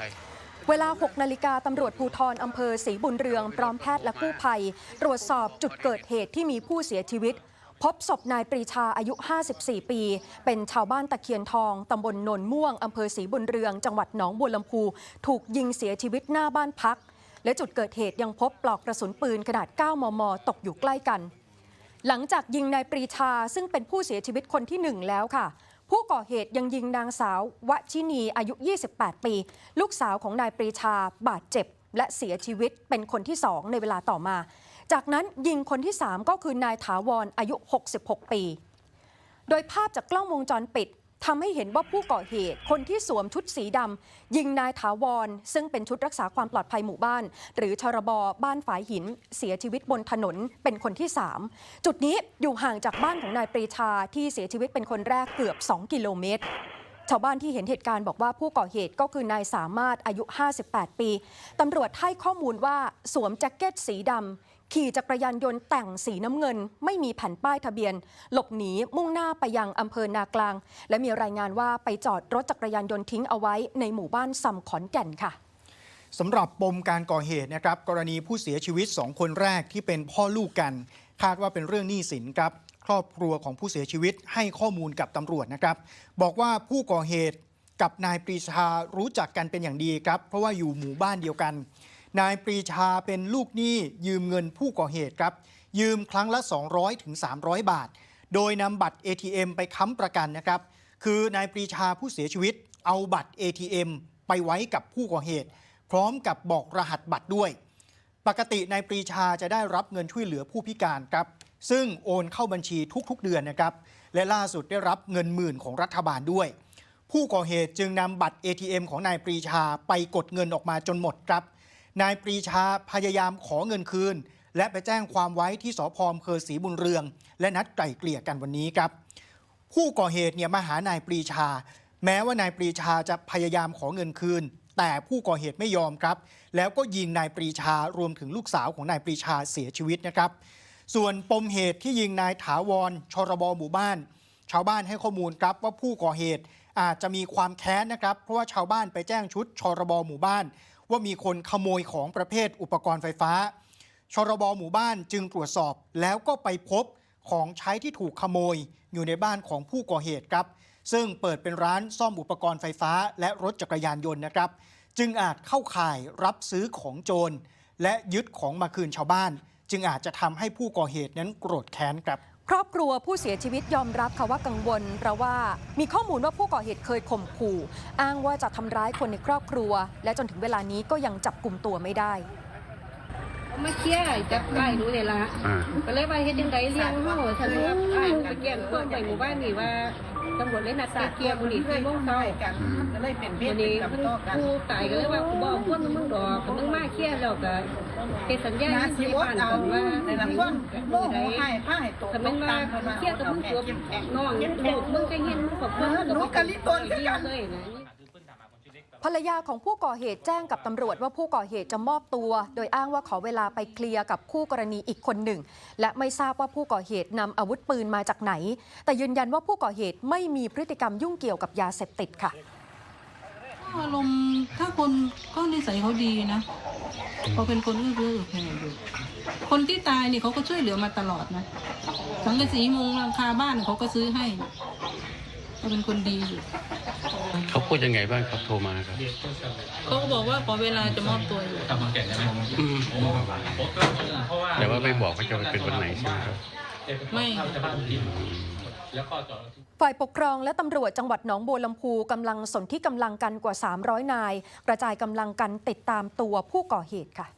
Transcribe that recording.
ใช่เวลา 6 นาฬิกาตำรวจภูทรอำเภอศรีบุญเรือง พร้อมแพทย์และกู้ภัย ตรวจสอบจุดเกิดเหตุที่มีผู้เสียชีวิต พบศพนายปรีชาอายุ 54 ปี เป็นชาวบ้านตะเคียนทอง ตำบลโนนม่วง อำเภอศรีบุญเรือง จังหวัดหนองบัวลำพู ถูกยิงเสียชีวิตหน้าบ้านพัก และจุดเกิดเหตุยังพบปลอกกระสุนปืนขนาด 9 มม ตกอยู่ใกล้กัน หลังจากยิงนายปรีชาซึ่งเป็นผู้เสียชีวิตคนที่หนึ่งแล้วค่ะ ผู้ก่อเหตุยังยิงนางสาววชินีอายุ 28 ปี ลูกสาวของนายปรีชาบาดเจ็บ และเสียชีวิตเป็นคนที่สองในเวลาต่อมา จากนั้นยิงคนที่ 3 ก็คือนายถาวรอายุ 66 ปี โดยภาพจากกล้องวงจรปิด ทำให้เห็นว่าผู้ก่อเหตุ คนที่สวมชุดสีดำยิงนายถาวร ซึ่งเป็นชุดรักษาความปลอดภัยหมู่บ้าน หรือชรบบ้านฝายหิน เสียชีวิตบนถนนเป็นคนที่ 3 จุดนี้อยู่ห่างจากบ้านของนายปรีชาที่เสียชีวิตเป็นคนแรกเกือบ 2 กิโลเมตร ชาวบ้านที่เห็นเหตุการณ์บอกว่าผู้ก่อเหตุก็คือนายสามารถอายุ 58 ปีตำรวจให้ข้อมูลว่าสวมแจ็คเก็ตสีดำขี่จักรยานยนต์แต่งสีน้ำเงิน ไม่มีแผ่นป้ายทะเบียน หลบหนีมุ่งหน้าไปยังอำเภอนากลาง และมีรายงานว่าไปจอดรถจักรยานยนต์ทิ้งเอาไว้ในหมู่บ้านซำขอนแก่นค่ะสำหรับปมการก่อเหตุนะครับกรณีผู้เสียชีวิต 2 คนแรกที่เป็นพ่อลูกกัน คาดว่าเป็นเรื่องหนี้สินครับ ครอบครัวของผู้เสียชีวิตให้ข้อมูลกับตำรวจนะครับ บอกว่าผู้ก่อเหตุกับนายปรีชารู้จักกันเป็นอย่างดีครับ เพราะว่าอยู่หมู่บ้านเดียวกัน นายปรีชาเป็นลูกหนี้ยืมเงินผู้ก่อเหตุครับ ยืมครั้งละ 200ถึง300 บาท โดยนำบัตร ATM ไปค้ำประกันนะครับ คือนายปรีชาผู้เสียชีวิต เอาบัตร ATM ไปไว้กับผู้ก่อเหตุ พร้อมกับบอกรหัสบัตรด้วย ปกตินายปรีชาจะได้รับเงินช่วยเหลือผู้พิการครับ ซึ่งโอนเข้าบัญชีทุกๆเดือนนะครับ และล่าสุดได้รับเงินหมื่นของรัฐบาลด้วย ผู้ก่อเหตุจึงนำบัตร ATM ของนายปรีชาไปกดเงินออกมาจนหมดครับ นายปรีชาพยายามขอเงินคืน และไปแจ้งความไว้ที่สพอำเภอศรีบุญเรือง และนัดไกล่เกลี่ยกันวันนี้ครับ ผู้ก่อเหตุเนี่ยมาหานายปรีชา แม้ว่านายปรีชาจะพยายามขอเงินคืนแต่ผู้ก่อเหตุไม่ยอมครับ แล้วก็ยิงนายปรีชารวมถึงลูกสาวของนายปรีชาเสียชีวิตนะครับ ส่วนปมเหตุที่ยิงนายถาวรชรบหมู่บ้าน ชาวบ้านให้ข้อมูลครับว่าผู้ก่อเหตุอาจจะมีความแค้นนะครับ เพราะว่าชาวบ้านไปแจ้งชุดชรบหมู่บ้าน ว่ามีคนขโมยของประเภทอุปกรณ์ไฟฟ้า ชรบหมู่บ้านจึงตรวจสอบแล้วก็ไปพบของใช้ที่ถูกขโมยอยู่ในบ้านของผู้ก่อเหตุครับ ซึ่งเปิดเป็นร้านซ่อมอุปกรณ์ไฟฟ้า และรถจักรยานยนต์นะครับ จึงอาจเข้าข่ายรับซื้อของโจร และยึดของมาคืนชาวบ้าน จึงอาจจะทำให้ผู้ก่อเหตุนั้นโกรธแค้นครับ ครอบครัวผู้เสียชีวิตยอมรับค่ะว่ากังวล เพราะว่ามีข้อมูลว่าผู้ก่อเหตุเคยข่มขู่ อ้างว่าจะทำร้ายคนในครอบครัว และจนถึงเวลานี้ก็ยังจับกลุ่มตัวไม่ได้ มาเคลียร์จับได้รู้เลยละอ่าก็เลยว่าเฮ็ดจังไดเลี้ยงเฮาฉันว่าอ้ายไปแจ้งความไปหมู่บ้านนี่ว่า ตำรวจเลยนัดไปเคลียร์มื้อนี้ที่โมงเช้ากันก็เลยเป็นเวมื้รอเป็นี้นกับเพิ่นต่อกันผู้ตายก็เลยว่ากูบ่เอาพวกมึงดอกถ้ามึงมาเคลียร์แล้วก็เฮ็ดสัญญานาที่สิบ้าวัดนเอากันว่าในลำต้นโมโหให้ผ้าให้ตกถ้ามึงมาเคลียร์กับมึงตัวน้องลูกมึงก็เห็นครอบครัวมึงก็บ่เลยนะ ภรรยาของผู้ก่อเหตุแจ้งกับตำรวจว่าผู้ก่อเหตุจะมอบตัว โดยอ้างว่าขอเวลาไปเคลียร์กับคู่กรณีอีกคนหนึ่ง และไม่ทราบว่าผู้ก่อเหตุนำอาวุธปืนมาจากไหน แต่ยืนยันว่าผู้ก่อเหตุไม่มีพฤติกรรมยุ่งเกี่ยวกับยาเสพติดค่ะอารมณ์ถ้าคนก็นิสัยเขาดีนะเขาเป็นคนเอื้อเฟื้อแผ่อยู่คนที่ตายนี่เขาก็ช่วยเหลือมาตลอดนะสังกะสีมุงหลังคาบ้านเขาก็ซื้อให้ เขาเป็นคนดีอยู่เขาพูดยังไงบ้างครับโทรมาครับ เขาก็บอกว่าขอเวลาจะมอบตัวอยู่ อืมแต่ว่าไม่บอกว่าจะเป็นวันไหนใช่ไหมครับ ไม่ฝ่ายปกครองและตำรวจจังหวัดหนองบัวลำพูกำลังสนที่กำลังกันกว่า 300 นาย กระจายกำลังกันติดตามตัวผู้ก่อเหตุค่ะ